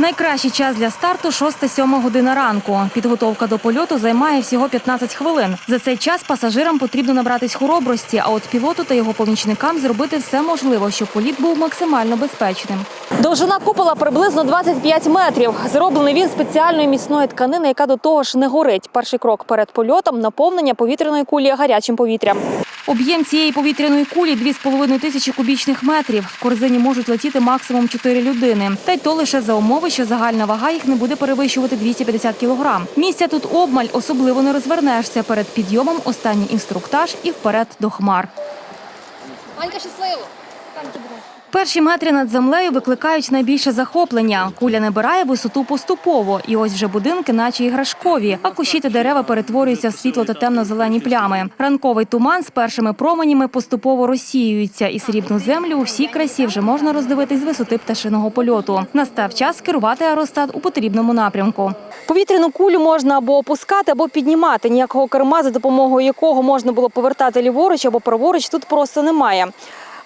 Найкращий час для старту 6-7 година ранку. Підготовка до польоту займає всього 15 хвилин. За цей час пасажирам потрібно набратись хоробрості, а от пілоту та його помічникам зробити все можливе, щоб політ був максимально безпечним. Довжина купола приблизно 25 метрів. Зроблений він спеціальної міцної тканини, яка до того ж не горить. Перший крок перед польотом наповнення повітряної кулі гарячим повітрям. Об'єм цієї повітряної кулі 2,5 тисячі кубічних метрів. В корзині можуть летіти максимум 4 людини. Та й то лише за умови, що загальна вага їх не буде перевищувати 250 кілограм. Місця тут обмаль, особливо не розвернешся. Перед підйомом останній інструктаж і вперед до хмар. Анька, щасливо! Перші метри над землею викликають найбільше захоплення. Куля набирає висоту поступово, і ось вже будинки, наче іграшкові, а кущі та дерева перетворюються в світло та темно-зелені плями. Ранковий туман з першими променями поступово розсіюється, і срібну землю у всій красі вже можна роздивитись з висоти пташиного польоту. Настав час керувати аеростат у потрібному напрямку. Повітряну кулю можна або опускати, або піднімати. Ніякого керма, за допомогою якого можна було повертати ліворуч або праворуч, тут просто немає.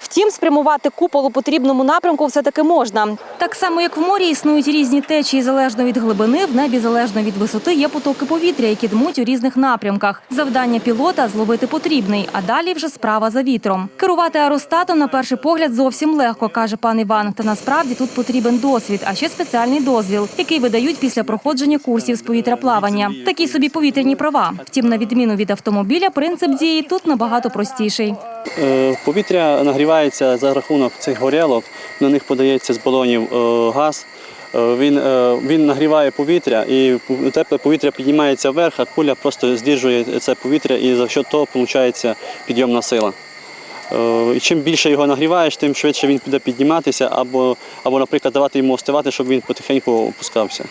Втім, спрямувати купол у потрібному напрямку все-таки можна. Так само, як в морі існують різні течії залежно від глибини, в небі залежно від висоти є потоки повітря, які дмуть у різних напрямках. Завдання пілота зловити потрібний, а далі вже справа за вітром. Керувати аеростатом на перший погляд зовсім легко, каже пан Іван. Та насправді тут потрібен досвід, а ще спеціальний дозвіл, який видають після проходження курсів з повітряплавання. Такі собі повітряні права. Втім, на відміну від автомобіля, принцип дії тут набагато простіший. Е, Повітря нагрівається за рахунок цих горілок. На них подається з балонів е, газ. Е, Він, він нагріває повітря і тепле повітря піднімається вверх, а куля просто здержує це повітря і за що того виходить підйомна сила. І чим більше його нагріваєш, тим швидше він буде підніматися, або, або наприклад, давати йому остивати, щоб він потихеньку опускався.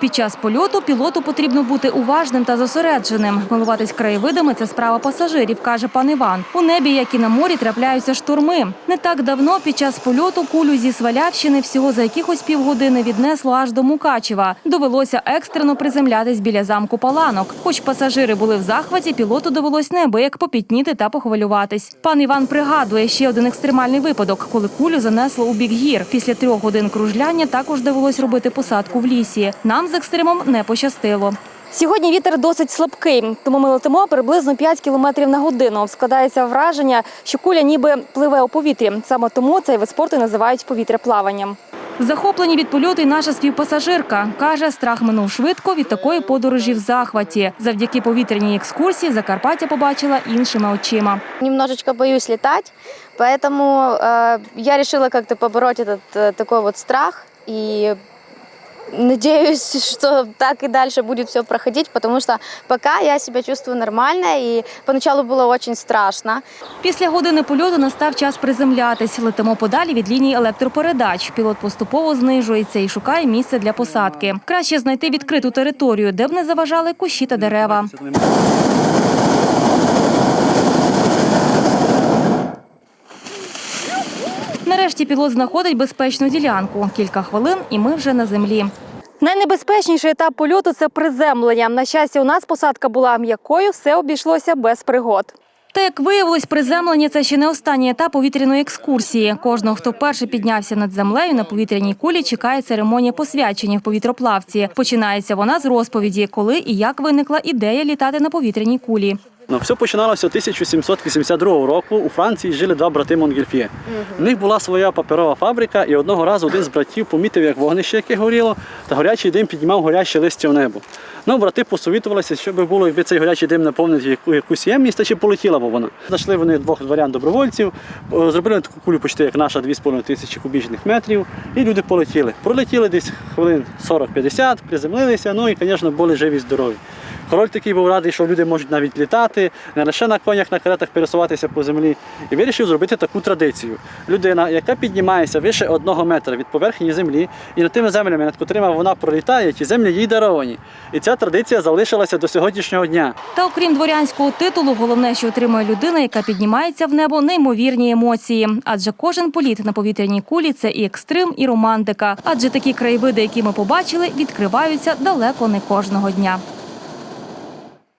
Під час польоту пілоту потрібно бути уважним та зосередженим. Милуватись краєвидами це справа пасажирів, каже пан Іван. У небі, як і на морі, трапляються шторми. Не так давно під час польоту кулю зі Свалявщини всього за якихось півгодини віднесло аж до Мукачева. Довелося екстрено приземлятись біля замку Паланок. Хоч пасажири були в захваті, пілоту довелось неабияк попітніти та похвилюватись. Пан Іван пригадує ще один екстремальний випадок, коли кулю занесло у бік гір. Після трьох годин кружляння також довелось робити посадку в лісі. Нам з екстремом не пощастило. Сьогодні вітер досить слабкий, тому ми летимо приблизно 5 кілометрів на годину. Складається враження, що куля ніби пливе у повітрі. Саме тому цей вид спорту називають повітряплаванням. Захоплені від польоту й наша співпасажирка. Каже, страх минув швидко від такої подорожі в захваті. Завдяки повітряній екскурсії Закарпаття побачила іншими очима. Немножечко боюсь летать, поэтому э, я решила как-то побороть этот э, такой вот страх и надеюсь, что так и дальше будет все проходить, потому что пока я себя чувствую нормально, и поначалу было очень страшно. Після години польоту настав час приземлятись. Летимо подалі від лінії електропередач. Пілот поступово знижується і шукає місце для посадки. Краще знайти відкриту територію, де б не заважали кущі та дерева. Нарешті пілот знаходить безпечну ділянку. Кілька хвилин, і ми вже на землі. Найнебезпечніший етап польоту це приземлення. На щастя, у нас посадка була м'якою, все обійшлося без пригод. Та як виявилось, приземлення це ще не останній етап повітряної екскурсії. Кожного, хто вперше піднявся над землею на повітряній кулі, чекає церемонія посвячення в повітроплавці. Починається вона з розповіді, коли і як виникла ідея літати на повітряній кулі. Ну, все починалося 1782 року. У Франції жили два брати Монгельфє. У них була своя паперова фабрика, і одного разу один з братів помітив, як вогнище, яке горіло, та горячий дим піднімав горяще листя в небо. Ну, брати посовітувалися, що би було, якби цей горячий дим наповнити яку, якусь ємність, та чи полетіла б вона. Знайшли вони двох дворян добровольців, зробили таку кулю почти як наша 2,5 тисячі кубічних метрів, і люди полетіли. Пролетіли десь хвилин 40-50, приземлилися, ну і, звісно, були живі здорові. Король такий був радий, що люди можуть навіть літати, не лише на конях, на каретах пересуватися по землі. І вирішив зробити таку традицію. Людина, яка піднімається вище одного метра від поверхні землі, і над тими землями, над котрими вона пролітає, ті землі їй даровані. І традиція залишилася до сьогоднішнього дня. Та окрім дворянського титулу, головне, що отримує людина, яка піднімається в небо, неймовірні емоції. Адже кожен політ на повітряній кулі це і екстрим, і романтика. Адже такі краєвиди, які ми побачили, відкриваються далеко не кожного дня.